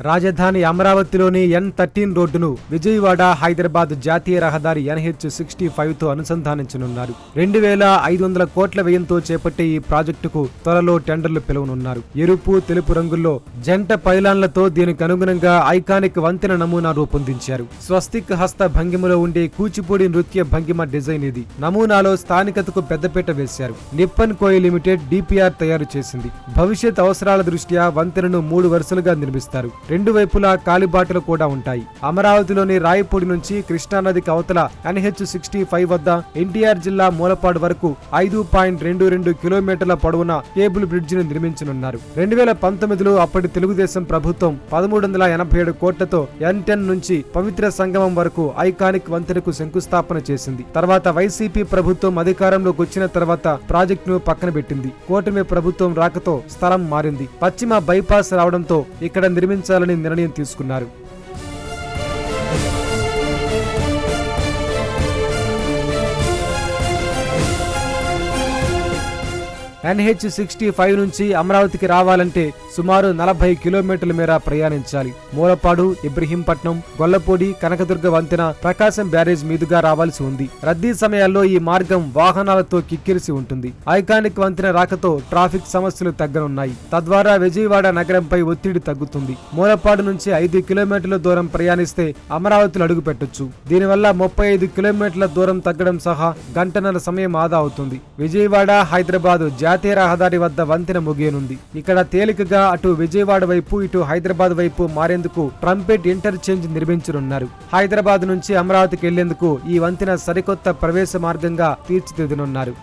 రాజధాని అమరావతిలోని ఎన్ థర్టీన్ రోడ్డును విజయవాడ హైదరాబాద్ జాతీయ రహదారి ఎన్హెచ్ సిక్స్టీ ఫైవ్తో అనుసంధానించనున్నారు. రెండు వేల ఐదు వందల కోట్ల వ్యయంతో చేపట్టే ఈ ప్రాజెక్టుకు త్వరలో టెండర్లు పిలువనున్నారు. ఎరుపు తెలుపు రంగుల్లో జంట పైలాన్లతో దీనికి అనుగుణంగా ఐకానిక్ వంతెన నమూనా రూపొందించారు. స్వస్తిక్ హస్త భంగిమలో ఉండే కూచిపూడి నృత్య భంగిమ డిజైన్ ఇది. నమూనాలో స్థానికతకు పెద్దపీట వేశారు. నిప్పన్ కోయి లిమిటెడ్ డిపిఆర్ తయారు చేసింది. భవిష్యత్ అవసరాల దృష్ట్యా వంతెనను మూడు వరుసలుగా నిర్మిస్తారు. రెండు వైపులా కాలిబాటలు కూడా ఉంటాయి. అమరావతిలోని రాయపూడి నుంచి కృష్ణానదికి అవతల ఎన్హెచ్ సిక్స్టీ ఫైవ్ వద్ద ఎన్టీఆర్ జిల్లా మూలపాడు వరకు ఐదు పాయింట్ రెండు రెండు కిలోమీటర్ల పొడవున కేబుల్ బ్రిడ్జిని నిర్మించనున్నారు. రెండు వేల పంతొమ్మిదిలో అప్పటి తెలుగుదేశం ప్రభుత్వం పదమూడు వందల ఎనభై ఏడు కోట్లతో ఎన్ టెన్ నుంచి పవిత్ర సంగమం వరకు ఐకానిక్ వంతెనకు శంకుస్థాపన చేసింది. తర్వాత వైసీపీ ప్రభుత్వం అధికారంలోకి వచ్చిన తర్వాత ప్రాజెక్టును పక్కన పెట్టింది. కూటమి ప్రభుత్వం రాకతో స్థలం మారింది. పశ్చిమ బైపాస్ రావడంతో ఇక్కడ నిర్మించాలని నిర్ణయం తీసుకున్నారు. ఎన్హెచ్ సిక్స్టీ ఫైవ్ నుంచి అమరావతికి రావాలంటే సుమారు నలభై కిలోమీటర్ల మేర ప్రయాణించాలి. మూలపాడు ఇబ్రహీంపట్నం గొల్లపూడి కనకదుర్గ వంతెన ప్రకాశం బ్యారేజ్ మీదుగా రావాల్సి ఉంది. రద్దీ సమయాల్లో ఈ మార్గం వాహనాలతో కిక్కిరిసి ఉంటుంది. ఐకానిక్ వంతెన రాకతో ట్రాఫిక్ సమస్యలు తగ్గనున్నాయి. తద్వారా విజయవాడ నగరంపై ఒత్తిడి తగ్గుతుంది. మూలపాడు నుంచి ఐదు కిలోమీటర్ల దూరం ప్రయాణిస్తే అమరావతిలో అడుగు పెట్టొచ్చు. దీనివల్ల ముప్పై ఐదు కిలోమీటర్ల దూరం తగ్గడం సహా గంటన్నర సమయం ఆదా అవుతుంది. విజయవాడ హైదరాబాద్ జాతీయ రహదారి వద్ద వంతెన ముగియనుంది. ఇక్కడ తేలికగా అటు విజయవాడ వైపు ఇటు హైదరాబాద్ వైపు మారేందుకు ట్రంపెట్ ఇంటర్చేంజ్ నిర్మించనున్నారు. హైదరాబాద్ నుంచి అమరావతికి వెళ్ళేందుకు ఈ వంతెన సరికొత్త ప్రవేశ మార్గంగా తీర్చిదిద్దనున్నారు.